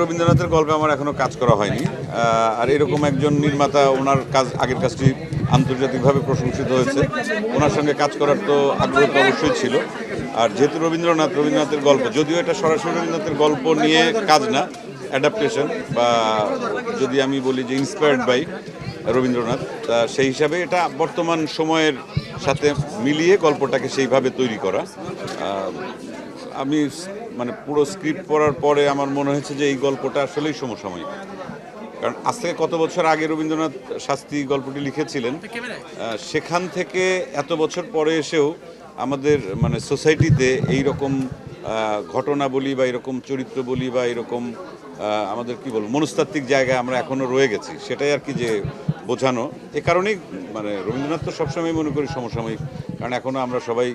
রবীন্দ্রনাথের গল্পে আমার এখনও কাজ করা হয়নি। আর এরকম একজন নির্মাতা, ওনার কাজ, আগের কাজটি আন্তর্জাতিকভাবে প্রশংসিত হয়েছে। ওনার সঙ্গে কাজ করার তো আগ্রহ অবশ্যই ছিল। আর যেহেতু রবীন্দ্রনাথ, রবীন্দ্রনাথের গল্প, যদিও এটা সরাসরি রবীন্দ্রনাথের গল্প নিয়ে কাজ না অ্যাডাপ্টেশন বা যদি আমি বলি যে ইন্সপায়ার্ড বাই রবীন্দ্রনাথ, তা সেই হিসাবে এটা বর্তমান সময়ের সাথে মিলিয়ে গল্পটাকে সেইভাবে তৈরি করা। আমি মানে পুরো স্ক্রিপ্ট পড়ার পরে আমার মনে হয়েছে যে এই গল্পটা আসলেই সমসাময়িক। কারণ আজ থেকে কত বছর আগে রবীন্দ্রনাথ শাস্তি গল্পটি লিখেছিলেন সেখান থেকে এত বছর পরে এসেও আমাদের মানে সোসাইটিতে এই রকম ঘটনা বলি বা এরকম চরিত্র বলি বা এরকম আমাদের কি বলব মনস্তাত্ত্বিক জায়গায় আমরা এখনও রয়ে গেছি। সেটাই আর কি যে বোঝানো। এ কারণেই মানে রবীন্দ্রনাথ তো সবসময় মনে করি সমসাময়িক। কারণ এখনও আমরা সবাই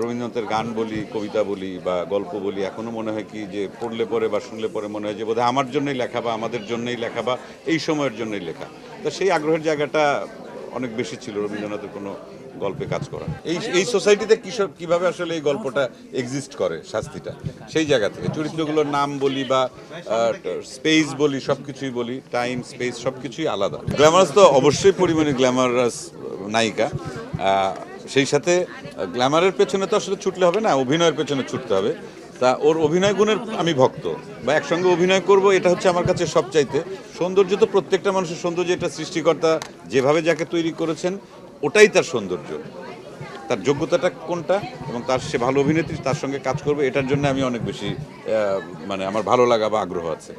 রবীন্দ্রনাথের গান বলি, কবিতা বলি বা গল্প বলি এখনও মনে হয় কি যে পড়লে পরে বা শুনলে পরে মনে হয় যে বোধহয় আমার জন্যই লেখা বা আমাদের জন্যই লেখা বা এই সময়ের জন্যই লেখা। তো সেই আগ্রহের জায়গাটা অনেক বেশি ছিল রবীন্দ্রনাথের কোনো গল্পে কাজ করা। এই এই সোসাইটিতে কিসব কীভাবে আসলে এই গল্পটা এক্সিস্ট করে, শাস্তিটা? সেই জায়গা থেকে। চরিত্রগুলোর নাম বলি বা স্পেস বলি সব কিছুই বলি টাইম স্পেস সব কিছুই আলাদা। গ্ল্যামারাস তো অবশ্যই পরিমাণে গ্ল্যামারাস নায়িকা। সেই সাথে গ্ল্যামারের পেছনে তো আসলে ছুটলে হবে না, অভিনয়ের পেছনে ছুটতে হবে। তা ওর অভিনয় গুণের আমি ভক্ত। বা একসঙ্গে অভিনয় করব, এটা হচ্ছে আমার কাছে সবচাইতে। সৌন্দর্য তো প্রত্যেকটা মানুষের সৌন্দর্য, এটা সৃষ্টিকর্তা যেভাবে যাকে তৈরি করেছেন, ওটাই তার সৌন্দর্য। তার যোগ্যতাটা কোনটা এবং তার সে ভালো অভিনেত্রী, তার সঙ্গে কাজ করবে, এটার জন্য আমি অনেক বেশি মানে আমার ভালো লাগা বা আগ্রহ আছে।